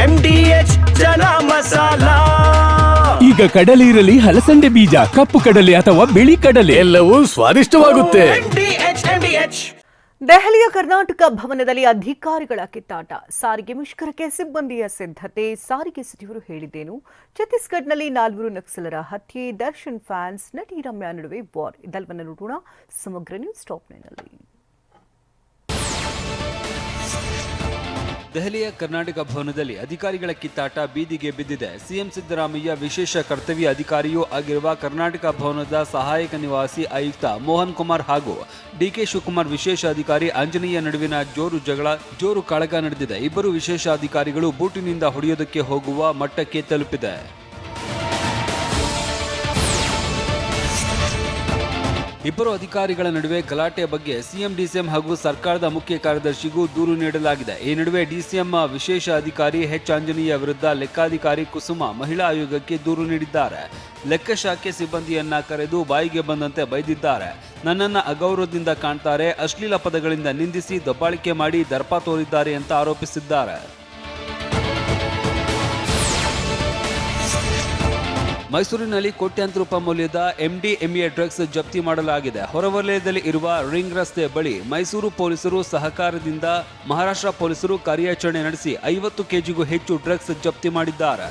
M D H chana masala. ಈಗ ಕಡಲೆ ಇರಲಿ ಹಲಸಂಡೆ ಬೀಜ ಕಪ್ಪು ಕಡಲೆ ಅಥವಾ ಬಿಳಿ ಕಡಲೆ. ಎಲ್ಲವೂ ಸ್ವಾದಿಷ್ಟವಾಗುತ್ತೆ. M D H M D H ದೆಹಲಿಯ ಕರ್ನಾಟಕ ಭವನದಲ್ಲಿ ಅಧಿಕಾರಿಗಳ ಕಿತ್ತಾಟ. ಸಾರಿಗೆ ಮುಷ್ಕರಕ್ಕೆ ಸಿಬ್ಬಂದಿಯ ಸಿದ್ಧತೆ. ಸಾರಿಗೆ ಸಚಿವರು ಹೇಳಿದ್ದೇನು ಛತ್ತೀಸ್ಗಢ್ನಲ್ಲಿ ನಾಲ್ವರು ನಕ್ಸಲರ ಹತ್ಯೆ. ದರ್ಶನ್ ಫ್ಯಾನ್ಸ್ ನಟಿ ರಮ್ಯಾ ನಡುವೆ ವಾರ್. ಇದೆಲ್ಲವನ್ನು ನೋಡೋಣ. ಸಮಗ್ರ ನ್ಯೂಸ್ ಟಾಪ್ ದೆಹಲಿಯ ಕರ್ನಾಟಕ ಭವನದಲ್ಲಿ ಅಧಿಕಾರಿಗಳ ಕಿತ್ತಾಟ, ಬೀದಿಗೆ ಬಿದ್ದಿದೆ. ಸಿಎಂ ಸಿದ್ದರಾಮಯ್ಯ ವಿಶೇಷ ಕರ್ತವ್ಯ ಅಧಿಕಾರಿಯೂ ಆಗಿರುವ ಕರ್ನಾಟಕ ಭವನದ ಸಹಾಯಕ ನಿವಾಸಿ ಆಯುಕ್ತ ಮೋಹನ್ ಕುಮಾರ್ ಹಾಗೂ ಡಿಕೆ ಶಿವಕುಮಾರ್ ವಿಶೇಷ ಅಧಿಕಾರಿ ಆಂಜನೇಯ ನಡುವಿನ ಜೋರು ಜಗಳ, ಜೋರು ಕಾಳಗ ನಡೆದಿದೆ. ಇಬ್ಬರು ವಿಶೇಷ ಅಧಿಕಾರಿಗಳು ಬೂಟಿನಿಂದ ಹೊಡೆಯೋದಕ್ಕೆ ಹೋಗುವ ಮಟ್ಟಕ್ಕೆ ತಲುಪಿದೆ. ಇಬ್ಬರು ಅಧಿಕಾರಿಗಳ ನಡುವೆ ಗಲಾಟೆ ಬಗ್ಗೆ ಸಿಎಂ ಡಿಸಿಎಂ ಹಾಗೂ ಸರ್ಕಾರದ ಮುಖ್ಯ ಕಾರ್ಯದರ್ಶಿಗೂ ದೂರು ನೀಡಲಾಗಿದೆ. ಈ ನಡುವೆ ಡಿಸಿಎಂ ವಿಶೇಷ ಅಧಿಕಾರಿ ಎಚ್. ಆಂಜನೇಯ ವಿರುದ್ಧ ಲೆಕ್ಕಾಧಿಕಾರಿ ಕುಸುಮ ಮಹಿಳಾ ಆಯೋಗಕ್ಕೆ ದೂರು ನೀಡಿದ್ದಾರೆ. ಲೆಕ್ಕ ಶಾಖೆ ಸಿಬ್ಬಂದಿಯನ್ನ ಕರೆದು ಬಾಯಿಗೆ ಬಂದಂತೆ ಬೈದಿದ್ದಾರೆ. ನನ್ನನ್ನು ಅಗೌರವದಿಂದ ಕಾಣ್ತಾರೆ, ಅಶ್ಲೀಲ ಪದಗಳಿಂದ ನಿಂದಿಸಿ ದಬ್ಬಾಳಿಕೆ ಮಾಡಿ ದರ್ಪ ತೋರಿದ್ದಾರೆ ಅಂತ ಆರೋಪಿಸಿದ್ದಾರೆ. ಮೈಸೂರಿನಲ್ಲಿ ಕೋಟ್ಯಾಂತರ ರೂಪಾಯಿ ಮೌಲ್ಯದ ಎಂಡಿಎಂಎ ಡ್ರಗ್ಸ್ ಜಪ್ತಿ ಮಾಡಲಾಗಿದೆ. ಹೊರವಲಯದಲ್ಲಿ ಇರುವ ರಿಂಗ್ ರಸ್ತೆ ಬಳಿ ಮೈಸೂರು ಪೊಲೀಸರು ಸಹಕಾರದಿಂದ ಮಹಾರಾಷ್ಟ್ರ ಪೊಲೀಸರು ಕಾರ್ಯಾಚರಣೆ ನಡೆಸಿ ಐವತ್ತು ಕೆಜಿಗೂ ಹೆಚ್ಚು ಡ್ರಗ್ಸ್ ಜಪ್ತಿ ಮಾಡಿದ್ದಾರೆ.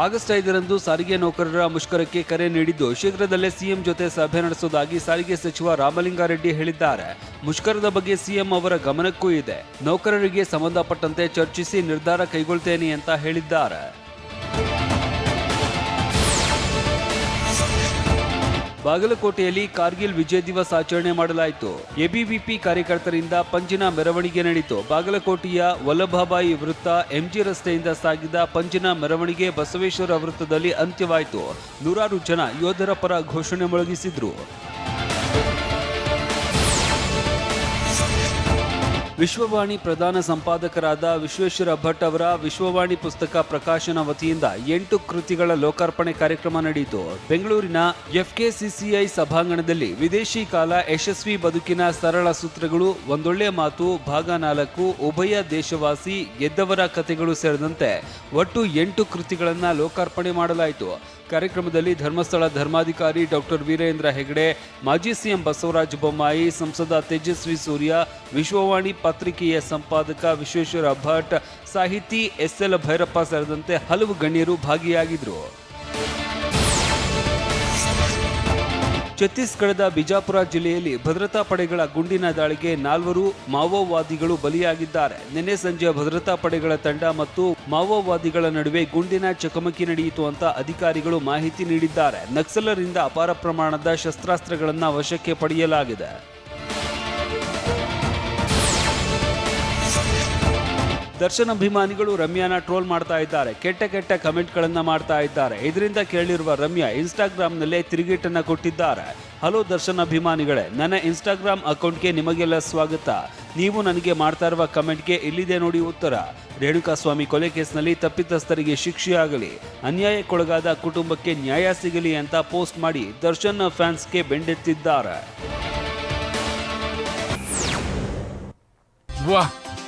ಆಗಸ್ಟ್ ಐದರಂದು ಸಾರಿಗೆ ನೌಕರರ ಮುಷ್ಕರಕ್ಕೆ ಕರೆ ನೀಡಿದ್ದು. ಶೀಘ್ರದಲ್ಲೇ ಸಿಎಂ ಜೊತೆ ಸಭೆ ನಡೆಸುವುದಾಗಿ ಸಾರಿಗೆ ಸಚಿವ ರಾಮಲಿಂಗಾರೆಡ್ಡಿ ಹೇಳಿದ್ದಾರೆ. ಮುಷ್ಕರದ ಬಗ್ಗೆ ಸಿಎಂ ಅವರ ಗಮನಕ್ಕೂ ಇದೆ. ನೌಕರರಿಗೆ ಸಂಬಂಧಪಟ್ಟಂತೆ ಚರ್ಚಿಸಿ ನಿರ್ಧಾರ ಕೈಗೊಳ್ತೇನೆ ಅಂತ ಹೇಳಿದ್ದಾರೆ. ಬಾಗಲಕೋಟೆಯಲ್ಲಿ ಕಾರ್ಗಿಲ್ ವಿಜಯ ದಿವಸ್ ಆಚರಣೆ ಮಾಡಲಾಯಿತು. ಎಬಿವಿಪಿ ಕಾರ್ಯಕರ್ತರಿಂದ ಪಂಜಿನ ಮೆರವಣಿಗೆ ನಡೆಯಿತು ಬಾಗಲಕೋಟೆಯ ವಲ್ಲಭಾಬಾಯಿ ವೃತ್ತ ಎಂಜಿ ರಸ್ತೆಯಿಂದ ಸಾಗಿದ ಪಂಜಿನ ಮೆರವಣಿಗೆ ಬಸವೇಶ್ವರ ವೃತ್ತದಲ್ಲಿ ಅಂತ್ಯವಾಯಿತು. ನೂರಾರು ಜನ ಯೋಧರ ಪರ ಘೋಷಣೆ ಮೊಳಗಿಸಿದ್ರು. ವಿಶ್ವವಾಣಿ ಪ್ರಧಾನ ಸಂಪಾದಕರಾದ ವಿಶ್ವೇಶ್ವರ ಭಟ್ ಅವರ ವಿಶ್ವವಾಣಿ ಪುಸ್ತಕ ಪ್ರಕಾಶನ ವತಿಯಿಂದ ಎಂಟು ಕೃತಿಗಳ ಲೋಕಾರ್ಪಣೆ ಕಾರ್ಯಕ್ರಮ ನಡೆಯಿತು. ಬೆಂಗಳೂರಿನ ಎಫ್ಕೆಸಿಸಿಐ ಸಭಾಂಗಣದಲ್ಲಿ ವಿದೇಶಿ ಕಾಲ ಯಶಸ್ವಿ ಬದುಕಿನ ಸರಳ ಸೂತ್ರಗಳು ಒಂದೊಳ್ಳೆ ಮಾತು, ಭಾಗ ನಾಲ್ಕು, ಉಭಯ ದೇಶವಾಸಿ ಗೆದ್ದವರ ಕಥೆಗಳು ಸೇರಿದಂತೆ ಒಟ್ಟು ಎಂಟು ಕೃತಿಗಳನ್ನು ಲೋಕಾರ್ಪಣೆ ಮಾಡಲಾಯಿತು. ಕಾರ್ಯಕ್ರಮದಲ್ಲಿ ಧರ್ಮಸ್ಥಳ ಧರ್ಮಾಧಿಕಾರಿ ಡಾಕ್ಟರ್ ವೀರೇಂದ್ರ ಹೆಗಡೆ, ಮಾಜಿ ಸಿಎಂ ಬಸವರಾಜ ಬೊಮ್ಮಾಯಿ, ಸಂಸದ ತೇಜಸ್ವಿ ಸೂರ್ಯ, ವಿಶ್ವವಾಣಿ ಪತ್ರಿಕೆಯ ಸಂಪಾದಕ ವಿಶ್ವೇಶ್ವರ ಭಟ್, ಸಾಹಿತಿ ಎಸ್ಎಲ್ ಭೈರಪ್ಪ ಸೇರಿದಂತೆ ಹಲವು ಗಣ್ಯರು ಭಾಗಿಯಾಗಿದ್ರು. ಛತ್ತೀಸ್ಗಢದ ಬಿಜಾಪುರ ಜಿಲ್ಲೆಯಲ್ಲಿ ಭದ್ರತಾ ಪಡೆಗಳ ಗುಂಡಿನ ದಾಳಿಗೆ ನಾಲ್ವರು ಮಾವೋವಾದಿಗಳು ಬಲಿಯಾಗಿದ್ದಾರೆ. ನಿನ್ನೆ ಸಂಜೆ ಭದ್ರತಾ ಪಡೆಗಳ ತಂಡ ಮತ್ತು ಮಾವೋವಾದಿಗಳ ನಡುವೆ ಗುಂಡಿನ ಚಕಮಕಿ ನಡೆಯಿತು ಅಂತ ಅಧಿಕಾರಿಗಳು ಮಾಹಿತಿ ನೀಡಿದ್ದಾರೆ. ನಕ್ಸಲರಿಂದ ಅಪಾರ ಪ್ರಮಾಣದ ಶಸ್ತ್ರಾಸ್ತ್ರಗಳನ್ನು ವಶಕ್ಕೆ ಪಡೆಯಲಾಗಿದೆ. ದರ್ಶನ್ ಅಭಿಮಾನಿಗಳು ರಮ್ಯಾನ ಟ್ರೋಲ್ ಮಾಡ್ತಾ ಇದ್ದಾರೆ. ಕೆಟ್ಟ ಕೆಟ್ಟ ಕಮೆಂಟ್ಗಳನ್ನು ಮಾಡ್ತಾ ಇದ್ದಾರೆ. ಇದರಿಂದ ಕೇಳಿರುವ ರಮ್ಯಾ ಇನ್ಸ್ಟಾಗ್ರಾಮ್ನಲ್ಲೇ ತಿರುಗೇಟನ್ನು ಕೊಟ್ಟಿದ್ದಾರೆ. ಹಲೋ ದರ್ಶನ್ ಅಭಿಮಾನಿಗಳೇ ನನ್ನ ಇನ್ಸ್ಟಾಗ್ರಾಮ್ ಅಕೌಂಟ್ಗೆ ನಿಮಗೆಲ್ಲ ಸ್ವಾಗತ. ನೀವು ನನಗೆ ಮಾಡ್ತಾ ಇರುವ ಕಮೆಂಟ್ಗೆ ಇಲ್ಲಿದೆ ನೋಡಿ ಉತ್ತರ. ರೇಣುಕಾಸ್ವಾಮಿ ಕೊಲೆ ಕೇಸ್ನಲ್ಲಿ ತಪ್ಪಿತಸ್ಥರಿಗೆ ಶಿಕ್ಷೆಯಾಗಲಿ, ಅನ್ಯಾಯಕ್ಕೊಳಗಾದ ಕುಟುಂಬಕ್ಕೆ ನ್ಯಾಯ ಸಿಗಲಿ ಅಂತ ಪೋಸ್ಟ್ ಮಾಡಿ ದರ್ಶನ್ ಫ್ಯಾನ್ಸ್ಗೆ ಬೆಂಡೆತ್ತಿದ್ದಾರೆ.